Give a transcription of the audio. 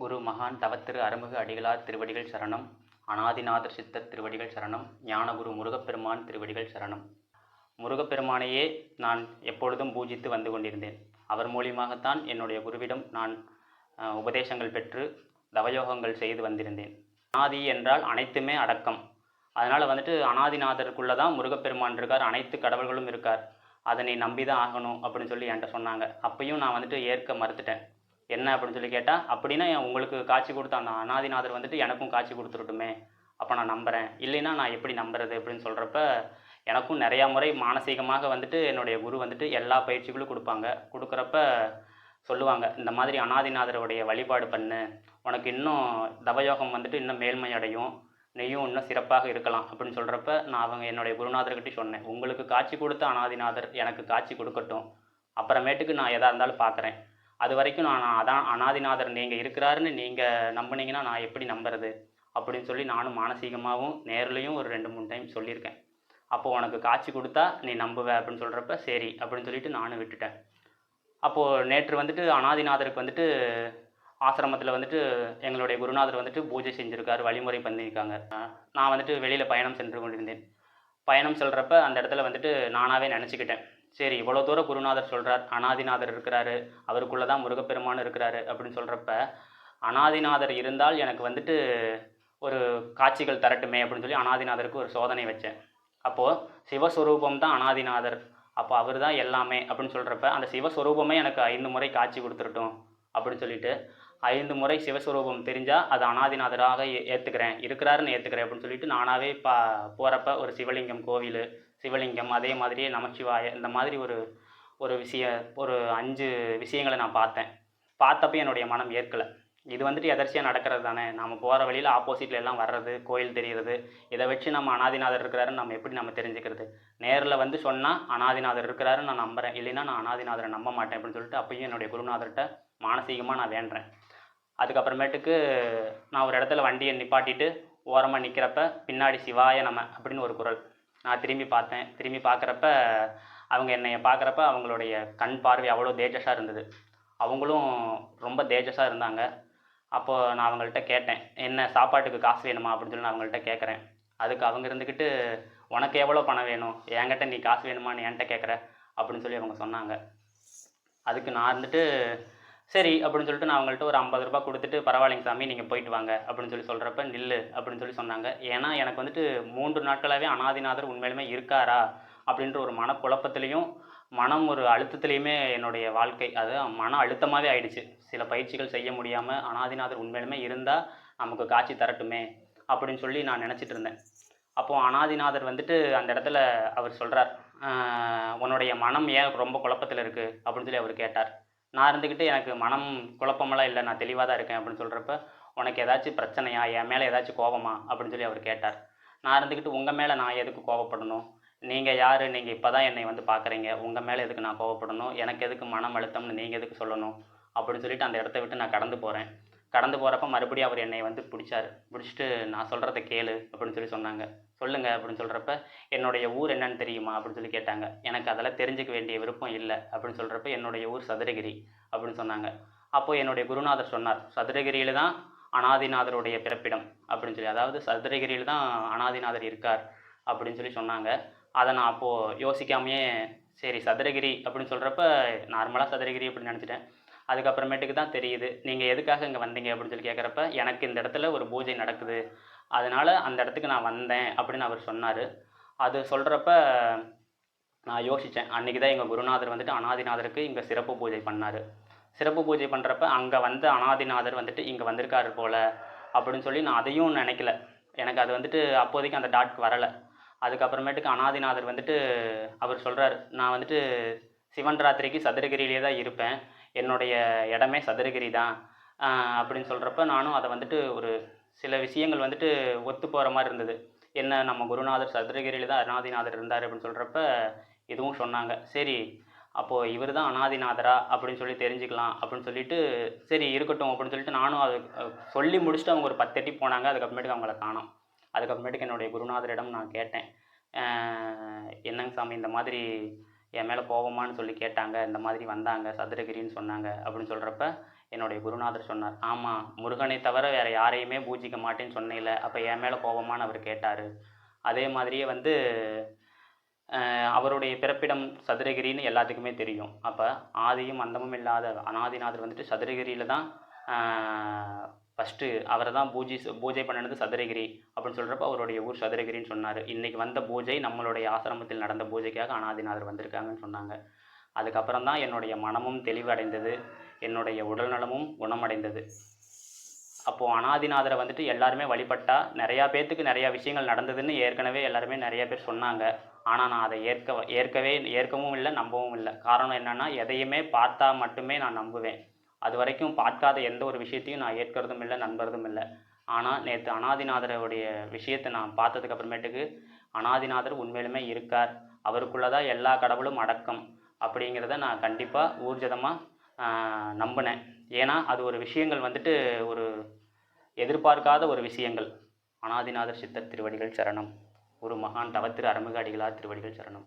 குரு மகான் தவத்திரு அருமுக அடிகளார் திருவடிகள் சரணம். அனாதிநாதர் சித்தர் திருவடிகள் சரணம். ஞானகுரு முருகப்பெருமான் திருவடிகள் சரணம். முருகப்பெருமானையே நான் எப்பொழுதும் பூஜித்து வந்து கொண்டிருந்தேன். அவர் மூலியமாகத்தான் என்னுடைய குருவிடம் நான் உபதேசங்கள் பெற்று தவயோகங்கள் செய்து வந்திருந்தேன். அனாதி என்றால் அனைத்துமே அடக்கம். அதனால் வந்துட்டு அனாதிநாதருக்குள்ளே தான் முருகப்பெருமான் இருக்கார். அனைத்து கடவுள்களும் இருக்கார். அதை நீ நம்பி தான் ஆகணும் அப்படின்னு சொல்லி என்கிட்ட சொன்னாங்க. அப்பையும் நான் வந்துட்டு ஏற்க மறுத்துட்டேன். என்ன அப்படின்னு சொல்லி கேட்டால் அப்படின்னா உங்களுக்கு காட்சி கொடுத்த அந்த அனாதிநாதர் வந்துட்டு எனக்கும் காட்சி கொடுத்துருட்டுமே அப்போ நான் நம்புகிறேன் இல்லைன்னா நான் எப்படி நம்புறது அப்படின்னு சொல்கிறப்ப எனக்கும் நிறையா முறை மானசீகமாக வந்துட்டு என்னுடைய குரு வந்துட்டு எல்லா பயிற்சிகளும் கொடுப்பாங்க. கொடுக்குறப்ப சொல்லுவாங்க இந்த மாதிரி அனாதிநாதருடைய வழிபாடு பண்ணு. உனக்கு இன்னும் தவயோகம் வந்துட்டு இன்னும் மேல்மை அடையும். நீயும் இன்னும் சிறப்பாக இருக்கலாம் அப்படின்னு சொல்கிறப்ப நான் அவங்க என்னுடைய குருநாதர்கிட்ட சொன்னேன். உங்களுக்கு காட்சி கொடுத்த அனாதிநாதர் எனக்கு காட்சி கொடுக்கட்டும். அப்புறமேட்டுக்கு நான் எதாக இருந்தாலும் பார்க்குறேன் அது வரைக்கும் நான் அதான் அனாதிநாதர் நீங்கள் இருக்கிறாருன்னு நீங்கள் நம்பினீங்கன்னா நான் எப்படி நம்புறது? அப்படின்னு சொல்லி நானும் மானசீகமாகவும் நேர்லேயும் ஒரு ரெண்டு மூணு டைம் சொல்லியிருக்கேன். அப்போது உனக்கு காட்சி கொடுத்தா நீ நம்புவ அப்படின்னு சொல்கிறப்ப சரி அப்படின்னு சொல்லிட்டு நானும் விட்டுட்டேன். அப்போது நேற்று வந்துட்டு அனாதிநாதருக்கு வந்துட்டு ஆசிரமத்தில் வந்துட்டு எங்களுடைய குருநாதர் வந்துட்டு பூஜை செஞ்சுருக்காரு வழிமுறை பண்ணியிருக்காங்க. நான் வந்துட்டு வெளியில் பயணம் சென்று கொண்டிருந்தேன். பயணம் செல்கிறப்ப அந்த இடத்துல வந்துட்டு நானாகவே நினச்சிக்கிட்டேன். சரி இவ்வளோ தூரம் குருநாதர் சொல்கிறார் அனாதிநாதர் இருக்கிறாரு அவருக்குள்ளே தான் முருகப்பெருமான் இருக்கிறாரு அப்படின்னு சொல்கிறப்ப அனாதிநாதர் இருந்தால் எனக்கு வந்துட்டு ஒரு காட்சிகள் தரட்டுமே அப்படின்னு சொல்லி அனாதிநாதருக்கு ஒரு சோதனை வச்சேன். அப்போது சிவஸ்வரூபம் தான் அனாதிநாதர் அப்போ அவர் தான் எல்லாமே அப்படின்னு சொல்கிறப்ப அந்த சிவஸ்வரூபமே எனக்கு ஐந்து முறை காட்சி கொடுத்துருட்டும் அப்படின்னு சொல்லிட்டு ஐந்து முறை சிவஸ்வரூபம் தெரிஞ்சால் அது அனாதிநாதராக ஏ- ஏற்றுக்கிறேன் இருக்கிறாருன்னு ஏற்றுக்கிறேன் அப்படின்னு சொல்லிட்டு நானாகவே பா போகிறப்ப ஒரு சிவலிங்கம் கோவில் சிவலிங்கம் அதே மாதிரியே நமச்சிவாய இந்த மாதிரி ஒரு ஒரு விஷய ஒரு அஞ்சு விஷயங்களை நான் பார்த்தேன். பார்த்தப்ப என்னுடைய மனம் ஏற்கலை. இது வந்துட்டு எதர்ச்சியாக நடக்கிறது தானே? நம்ம போகிற வழியில் ஆப்போசிட்டில் எல்லாம் வர்றது கோயில் தெரிகிறது இதை வச்சு நம்ம அனாதிநாதர் இருக்கிறாருன்னு நம்ம எப்படி நம்ம தெரிஞ்சுக்கிறது? நேரில் வந்து சொன்னால் அனாதிநாதர் இருக்கிறாருன்னு நான் நம்புறேன். இல்லைன்னா நான் அனாதிநாதரை நம்ப மாட்டேன் அப்படின்னு சொல்லிட்டு அப்பயும் என்னுடைய குருநாதர்கிட்ட மானசீகமாக நான் வேண்டுறேன். அதுக்கப்புறமேட்டுக்கு நான் ஒரு இடத்துல வண்டியை நிப்பாட்டிட்டு ஓரமாக நிற்கிறப்ப பின்னாடி சிவாய நம்ம அப்படின்னு ஒரு குரல். நான் திரும்பி பார்த்தேன். திரும்பி பார்க்குறப்ப அவங்க என்னைய பார்க்குறப்ப அவங்களுடைய கண் பார்வை அவ்வளோ தேஜஸாக இருந்தது. அவங்களும் ரொம்ப தேஜஸாக இருந்தாங்க. அப்போது நான் அவங்கள்ட்ட கேட்டேன் என்ன சாப்பாட்டுக்கு காசு வேணுமா? அப்படின்னு சொல்லி நான் அவங்கள்ட்ட கேட்குறேன் அதுக்கு அவங்க இருந்துக்கிட்டு உனக்கு எவ்வளோ பணம் வேணும்? என்கிட்ட நீ காசு வேணுமான்னு என்கிட்ட கேட்குற அப்படின்னு சொல்லி அவங்க சொன்னாங்க. அதுக்கு நான் இருந்துட்டு சரி அப்படின்னு சொல்லிட்டு நான் அவங்கள்ட்ட ஒரு ஐம்பது ரூபாய் கொடுத்துட்டு பரவாயில்லைங்க சாமி நீங்கள் போயிட்டு வாங்க அப்படின்னு சொல்லி சொல்கிறப்ப நில்லு அப்படின்னு சொல்லி சொன்னாங்க. ஏன்னா எனக்கு வந்துட்டு மூன்று நாட்களாகவே அனாதிநாதர் உண்மையிலுமே இருக்காரா அப்படின்ற ஒரு மனக்குழப்பத்திலையும் மனம் ஒரு அழுத்தத்துலேயுமே என்னுடைய வாழ்க்கை. அது மன அழுத்தமாகவே ஆயிடுச்சு. சில பயிற்சிகள் செய்ய முடியாமல் அனாதிநாதர் உண்மையிலுமே இருந்தால் நமக்கு காட்சி தரட்டுமே அப்படின்னு சொல்லி நான் நினச்சிட்டு இருந்தேன். அப்போது அனாதிநாதர் வந்துட்டு அந்த இடத்துல அவர் சொல்கிறார் உன்னுடைய மனம் ஏன் ரொம்ப குழப்பத்தில் இருக்குது அப்படின்னு சொல்லி அவர் கேட்டார். நான் இருந்துக்கிட்டு எனக்கு மனம் குழப்பமெல்லாம் இல்லை நான் தெளிவாக தான் இருக்கேன் அப்படின்னு சொல்கிறப்ப உனக்கு ஏதாச்சும் பிரச்சனையா? என் மேலே ஏதாச்சும் கோபமா அப்படின்னு சொல்லி அவர் கேட்டார். நான் இருந்துக்கிட்டு உங்கள் மேலே நான் எதுக்கு கோவப்படணும்? நீங்கள் யார்? நீங்கள் இப்போ தான் என்னை வந்து பார்க்குறீங்க உங்கள் மேலே எதுக்கு நான் கோவப்படணும்? எனக்கு எதுக்கு மனம் அழுத்தம்னு நீங்கள் எதுக்கு சொல்லணும்? அப்படின்னு சொல்லிட்டு அந்த இடத்த விட்டு நான் கடந்து போகிறேன் கடந்து போகிறப்ப மறுபடியும் அவர் என்னை வந்து பிடிச்சார். பிடிச்சிட்டு நான் சொல்கிறத கேளு அப்படின்னு சொல்லி சொன்னாங்க. சொல்லுங்க அப்படின்னு சொல்கிறப்ப என்னுடைய ஊர் என்னன்னு தெரியுமா? அப்படின்னு சொல்லி கேட்டாங்க. எனக்கு அதெல்லாம் தெரிஞ்சுக்க வேண்டிய விருப்பம் இல்லை. அப்படின்னு சொல்கிறப்ப என்னுடைய ஊர் சதுரகிரி. அப்படின்னு சொன்னாங்க. அப்போது என்னுடைய குருநாதர் சொன்னார் சதுரகிரியில் தான் அனாதிநாதருடைய பிறப்பிடம். அப்படின்னு சொல்லி அதாவது சதுரகிரியில் தான் அனாதிநாதர் இருக்கார் அப்படின்னு சொல்லி சொன்னாங்க. அதை நான் அப்போது யோசிக்காமையே சரி சதுரகிரி அப்படின்னு சொல்கிறப்ப நார்மலாக சதுரகிரி அப்படின்னு நினச்சிட்டேன். அதுக்கப்புறமேட்டுக்கு தான் தெரியுது. நீங்கள் எதுக்காக இங்கே வந்தீங்க அப்படின்னு சொல்லி கேட்குறப்ப எனக்கு இந்த இடத்துல ஒரு பூஜை நடக்குது. அதனால் அந்த இடத்துக்கு நான் வந்தேன் அப்படின்னு அவர் சொன்னார். அது சொல்கிறப்ப நான் யோசித்தேன் அன்றைக்கி தான் எங்கள் குருநாதர் வந்துட்டு அனாதிநாதருக்கு இங்கே சிறப்பு பூஜை பண்ணார். சிறப்பு பூஜை பண்ணுறப்ப அங்கே வந்த அனாதிநாதர் வந்துட்டு இங்கே வந்திருக்காரு போல் அப்படின்னு சொல்லி நான் அதையும் நினைக்கல. எனக்கு அது வந்துட்டு அப்போதைக்கு அந்த டாட் வரலை. அதுக்கப்புறமேட்டுக்கு அனாதிநாதர் வந்துட்டு அவர் சொல்கிறார் நான் வந்துட்டு சிவன் ராத்திரிக்கு சதுரகிரியிலே தான் இருப்பேன். என்னுடைய இடமே சதுரகிரி தான். அப்படின்னு சொல்கிறப்ப நானும் அதை வந்துட்டு ஒரு சில விஷயங்கள் வந்துட்டு ஒத்து போகிற மாதிரி இருந்தது. என்ன நம்ம குருநாதர் சதுரகிரியில் தான் அனாதிநாதர் இருந்தார் அப்படின்னு சொல்கிறப்ப இதுவும் சொன்னாங்க. சரி அப்போது இவர் தான் அனாதிநாதரா அப்படின்னு சொல்லி தெரிஞ்சுக்கலாம் அப்படின்னு சொல்லிட்டு சரி இருக்கட்டும் அப்படின்னு சொல்லிட்டு நானும் அது சொல்லி முடிச்சுட்டு அவங்க ஒரு பத்தெட்டி போனாங்க. அதுக்கப்புறமேட்டுக்கு அவங்கள காணோம். அதுக்கப்புறமேட்டுக்கு என்னுடைய குருநாதரிடம் நான் கேட்டேன். என்னங்க சாமி இந்த மாதிரி என் மேலே கோபமான்னு சொல்லி கேட்டாங்க இந்த மாதிரி வந்தாங்க சதுரகிரின்னு சொன்னாங்க அப்படின்னு சொல்கிறப்ப என்னுடைய குருநாதர் சொன்னார் ஆமாம் முருகனை தவிர வேறு யாரையுமே பூஜிக்க மாட்டேன்னு சொன்னேன்ல அப்போ என் மேலே கோபமான்னு அவர் கேட்டார். அதே மாதிரியே வந்து அவருடைய பிறப்பிடம் சதுரகிரின்னு எல்லாத்துக்குமே தெரியும். அப்போ ஆதியும் அந்தமும் இல்லாத அனாதிநாதர் வந்துட்டு சதுரகிரியில் தான் ஃபஸ்ட்டு அவரை தான் பூஜை பூஜை பண்ணினது சதுரகிரி அப்படின்னு சொல்கிறப்ப அவருடைய ஊர் சதுரகிரின்னு சொன்னார். இன்றைக்கி வந்த பூஜை நம்மளுடைய ஆசிரமத்தில் நடந்த பூஜைக்காக அனாதிநாதர் வந்திருக்காங்கன்னு சொன்னாங்க. அதுக்கப்புறம் தான் என்னுடைய மனமும் தெளிவடைந்தது. என்னுடைய உடல்நலமும் குணமடைந்தது. அப்போது அனாதிநாதரை வந்துட்டு எல்லாருமே வழிபட்டால் நிறையா பேர்த்துக்கு நிறையா விஷயங்கள் நடந்ததுன்னு ஏற்கனவே எல்லாருமே நிறையா பேர் சொன்னாங்க. ஆனால் நான் அதை ஏற்க ஏற்கவே ஏற்கவும் இல்லை நம்பவும் இல்லை. காரணம் என்னென்னா எதையுமே பார்த்தா மட்டுமே நான் நம்புவேன். அது வரைக்கும் பார்க்காத எந்த ஒரு விஷயத்தையும் நான் ஏற்கிறதும் இல்லை நம்புறதும் இல்லை. ஆனால் நேற்று அனாதிநாதருடைய விஷயத்தை நான் பார்த்ததுக்கு அப்புறமேட்டுக்கு அனாதிநாதர் உண்மையிலுமே இருக்கார். அவருக்குள்ளே தான் எல்லா கடவுளும் அடக்கம். அப்படிங்கிறத நான் கண்டிப்பாக ஊர்ஜிதமாக நம்பினேன். ஏன்னா அது ஒரு விஷயங்கள் வந்துட்டு ஒரு எதிர்பார்க்காத ஒரு விஷயங்கள். அனாதிநாதர் சித்தர் திருவடிகள் சரணம். ஒரு மகான் தவத்திரு அருமுக அடிகளார் திருவடிகள் சரணம்.